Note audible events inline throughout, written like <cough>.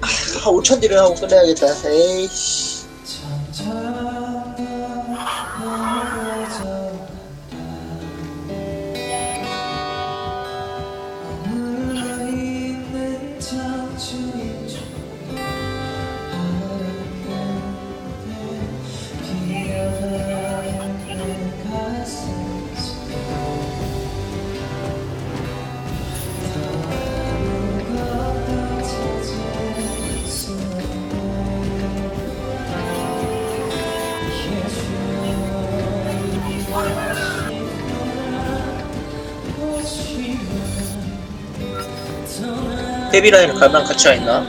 아, 5천 딜을 하고 끝내야겠다. 에이씨. 헤비라인 갈만 같이 와 있나?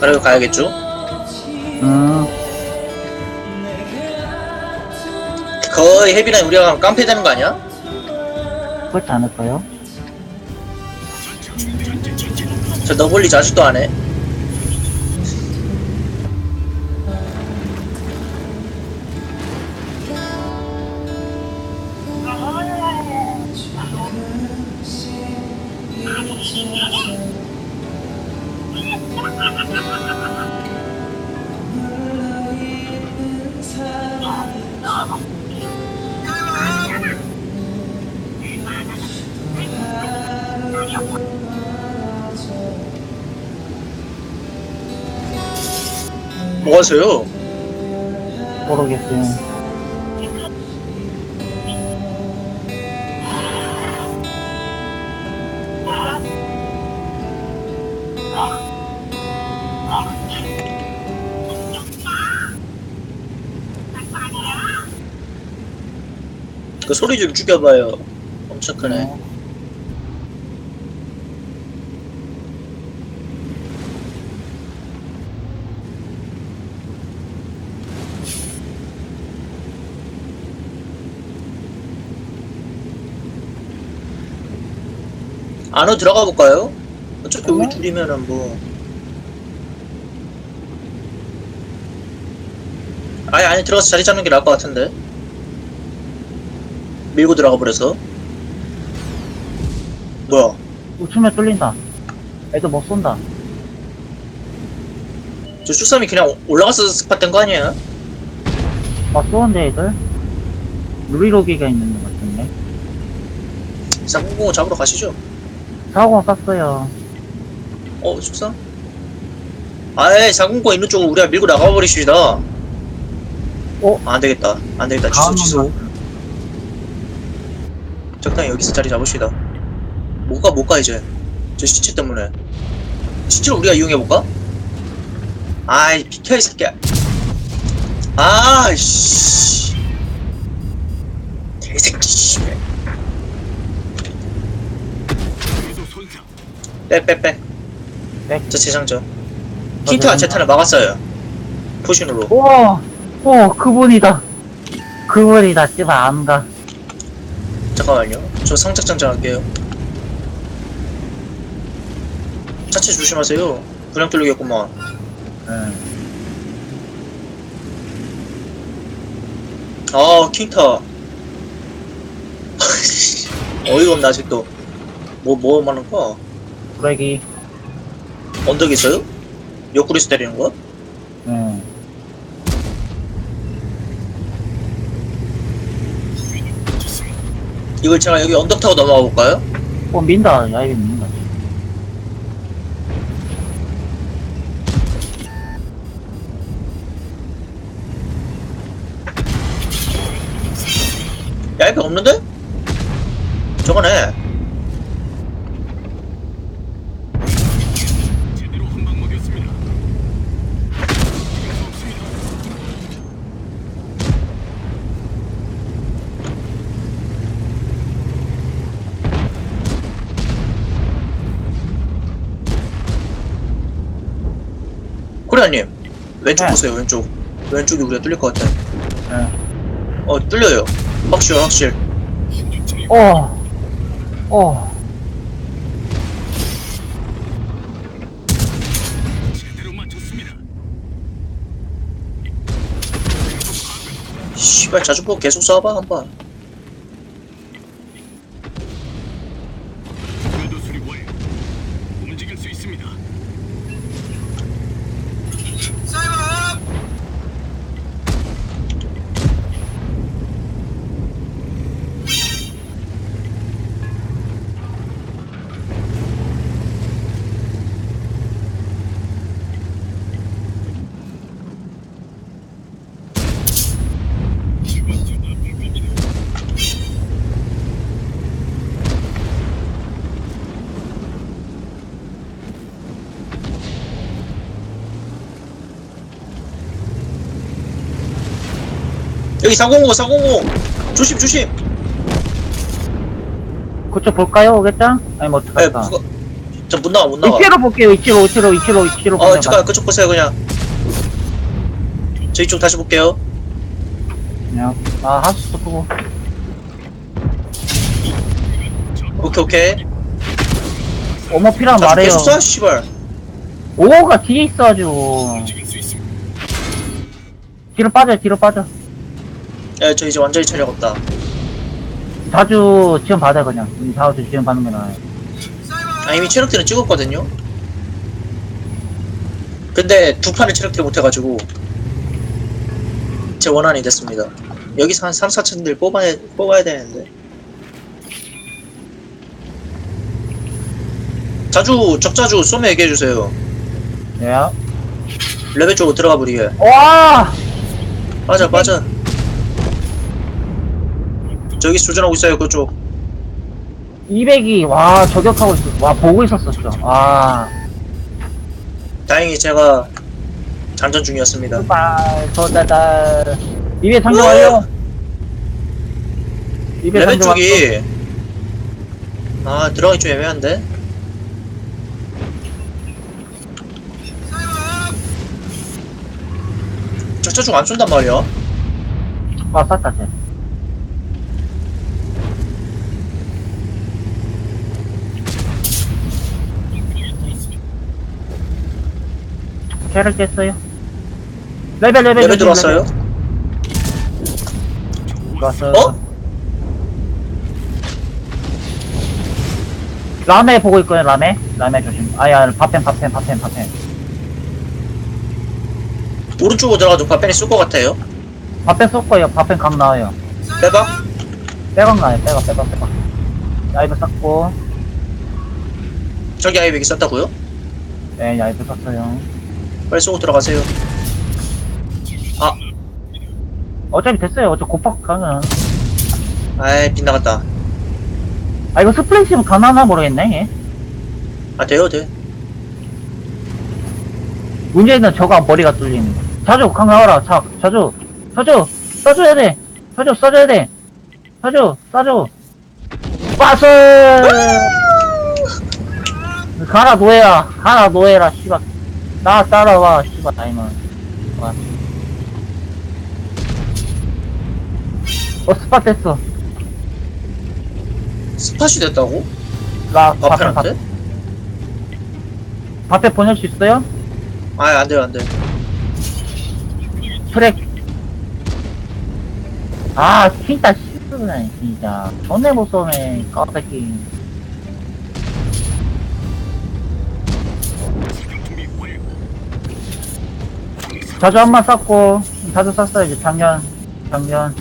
그래도 가야겠죠? 음, 거의 헤비라인 우리가 가면 깡패 되는 거 아니야? 그렇지 않을까요? 저 너블리즈 아직도 안 해. 뭐 하세요? 모르겠어요. 그 소리 좀 죽여봐요. 엄청 크네. 안으로 들어가 볼까요? 어차피 우리 어? 둘이면은 뭐. 아예 안에 들어가서 자리 잡는 게 나을 것 같은데. 밀고 들어가 버려서. 뭐야? 우측면 뚫린다. 애들 못 쏜다. 저 슈삼이 그냥 올라가서 스팟 된거 아니에요? 막 쏘는데 애들? 루리로기가 있는 것 같은데. 쌍공공 잡으러 가시죠. 사고 쐈어요. 어, 슈삼? 아예 쌍공공 있는 쪽으로 우리가 밀고 나가 버리시다. 어? 안 되겠다. 안 되겠다. 취소, 취소. 적당히 여기서 자리 잡읍시다. 못 가, 못 가, 이제. 저 시체 때문에. 시체를 우리가 이용해볼까? 아이, 비켜, 이 새끼야. 아이씨. 개새끼, 씨. 빼, 빼, 빼. 백. 저 재장전. 킨트가 제탄을 막았어요. 포신으로. 우와! 오, 그분이다. 그분이다. 씨발, 안 가. 잠깐만요. 저 상작 장전할게요. 차체 조심하세요. 분양 뚫리겠구만. 응. 아, 킹타. 어이가 없네, 아직도. 뭐, 뭐 말하는 거야? 브레기. 언덕 있어요? 옆구리에서 때리는 거야? 응. 이걸 제가 여기 언덕 타고 넘어가 볼까요? 어, 민다. 민다. 야, 이거 없는데? 저거네. 코리아님, 왼쪽 네. 보세요, 왼쪽. 왼쪽이 우리가 뚫릴 것 같아. 응. 어, 뚫려요. 확실, 확실. 어. 어. 씨발, 자주 보고 계속 쏴봐, 한 번. 궤도 수리 완료. 움직일 찾을 수 있습니다. 여기 405 405 조심 조심 그쪽 볼까요, 오겠죠? 아니, 뭐, 에 어떡할까. 네, 저못 나와 못 나와 이치로 볼게요, 이치로, 이치로, 이치로, 이치로. 어 잠깐 그쪽 보세요 그냥 저 이쪽 다시 볼게요 그냥, 아, 하수도 끄고. 오케이 오케이 어머, 필요하면 자 말해요. 계속 쏴 씨발 오가 뒤에 있어가지고. 네, 뒤로 빠져, 뒤로 빠져. 야 저 이제 완전히 체력 없다 자주 지원 받아, 그냥. 음, 자주 지원 받는 게 나아요. 아 이미 체력들은 찍었거든요 근데 두 판을 체력들을 못해가지고 제 원한이 됐습니다 여기서 한 3, 4천들 뽑아야, 뽑아야 되는데 자주 적자주 쏘면 얘기해주세요 네. 레벨 쪽으로 들어가 버리게 와! 빠져 빠져 저기 수전하고 있어요 그쪽 200이, 와, 저격하고 있어. 와, 보고 있었었어. 와. 다행히 제가 장전 중이었습니다 빨, 저다다. 200 상점 완료. 200 레벨 상점 완료. 쪽이 아 들어가기 좀 애매한데 적자중 안 쏜단 말이야 와, 쌌다, 쟤. 캐를 깼어요. 레벨, 레벨, 레벨 들어왔어요 들어왔어요. 어? 라메 보고 있거든요, 라메. 라메 조심. 아야, 밥펜, 밥펜, 밥펜, 밥펜. 오른쪽으로 들어가도 바펜이 쏠 것 같아요 밥펜 쏠 거예요. 밥펜 각 나와요. 빼봐 빼박 나요, 빼박, 빼박, 빼박. 야이브 쐈고, 저기 아이백이 썼다고요? 네, 야이브 쐈어요. 빨리 쏘고 들어가세요 아 어차피 됐어요. 어차피 곱박 가면. 아이 빗나갔다 아, 이거 스플래시면 가능하나 모르겠네, 얘. 아 돼요 돼 문제는 저거 머리가 뚫리는 거. 자주, 강 나와라. 자, 자주, 자주, 써줘야 돼. 자주, 써줘야 돼. 자주, 써줘. 빠스! 가라, 노예라. 가라, 노예라, 씨발. 나 따라와, 씨발, 다이먼. 와. 어, 스팟 됐어. 스팟이 됐다고? 나, 밥에, 밥, 바펜한테? 밥에 보낼 수 있어요? 아 안돼요 안돼 트랙. 아, 진짜 씨부네, 진짜. 못 쏘네, 까새끼. 자주 한번 쐈고, 자주 쐈어야지, 작년, 작년.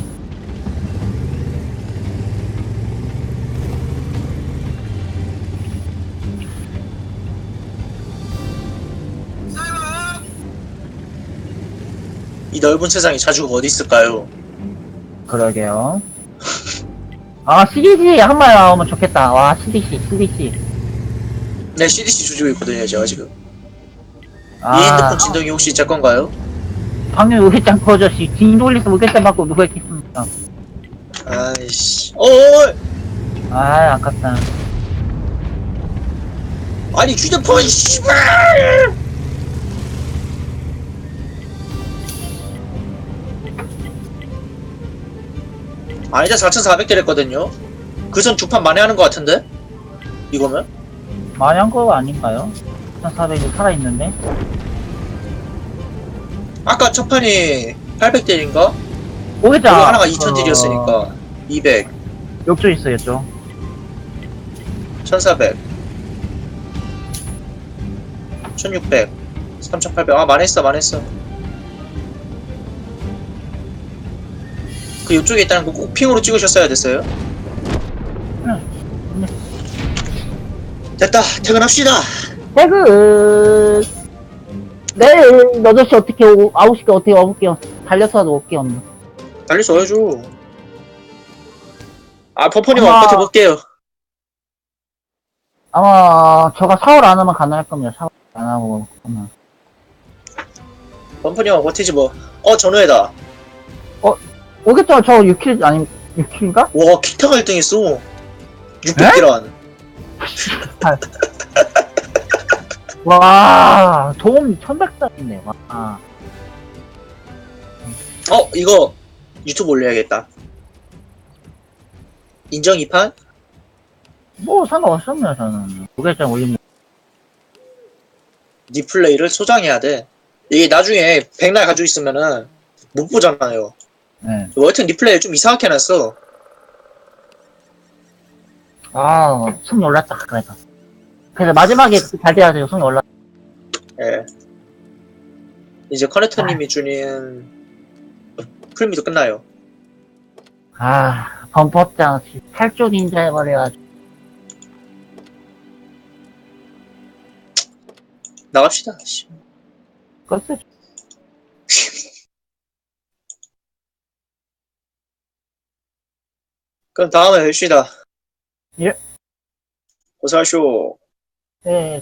이 넓은 세상에 자주가 어디 있을까요? 그러게요. 아, CDC 한 번 나오면 좋겠다. 와, CDC, CDC. 네 CDC 조지고 있거든요 제가 지금 이 아, 핸드폰 진동이 혹시 제 건가요? 방금 우회장 퍼저씨, 딩 돌리서 우회장 받고 누가 했겠습니까? 아이씨 어이 아, 아깝다. 아니 휴대폰 씨발 아니다 4400개 했거든요 그 전 두판 만회하는 것 같은데 이거면 많이 한거 아닌가요? 1400이 살아있는데? 아까 첫 판이 800딜인가? 우회장! 그거 하나가 2000딜이었으니까. 200 욕조 욕조. 1400 1600 3800 아 만했어 만했어. 그 요쪽에 있다는 거 꼭 핑으로 찍으셨어야 됐어요? 됐다. 퇴근합시다. 퇴근. 내일 8시 어떻게 오고, 9시 어떻게 와볼게요. 달려서라도 올게요. 달릴 수 어야죠 아 퍼퍼님 아마- 한번 버텨볼게요 아마, 저가 샤워를 안 하면 가능할 겁니다. 샤워 안 하고. 하면. 범퍼님 한번 버티지 뭐 어 전후에다 오겠죠? 저 6킬, 아니, 6킬인가? 와 킥타가 1등 했어 600기란 <laughs> 와, 도움 1100달인데, 와. 어 이거 유튜브 올려야겠다 인정 2판? 뭐, 상관없습니다, 저는. 무게점 올립니다. 네 플레이를 소장해야 돼 이게 나중에 백날 가지고 있으면은 못 보잖아요 네. 여하튼 네 플레이를 좀 이상하게 해놨어 아, 숨이 올랐다, 그래서. 그래서 마지막에 잘 돼야 돼요, 숨이 올랐 예 이제 커넥터님이 주는 풀미도 끝나요 아, 범퍼장, 탈주 닌자 해버려가지고. 나갑시다 씨. 글쎄, 그럼 다음에 뵙시다 예. 고생하쇼 eh,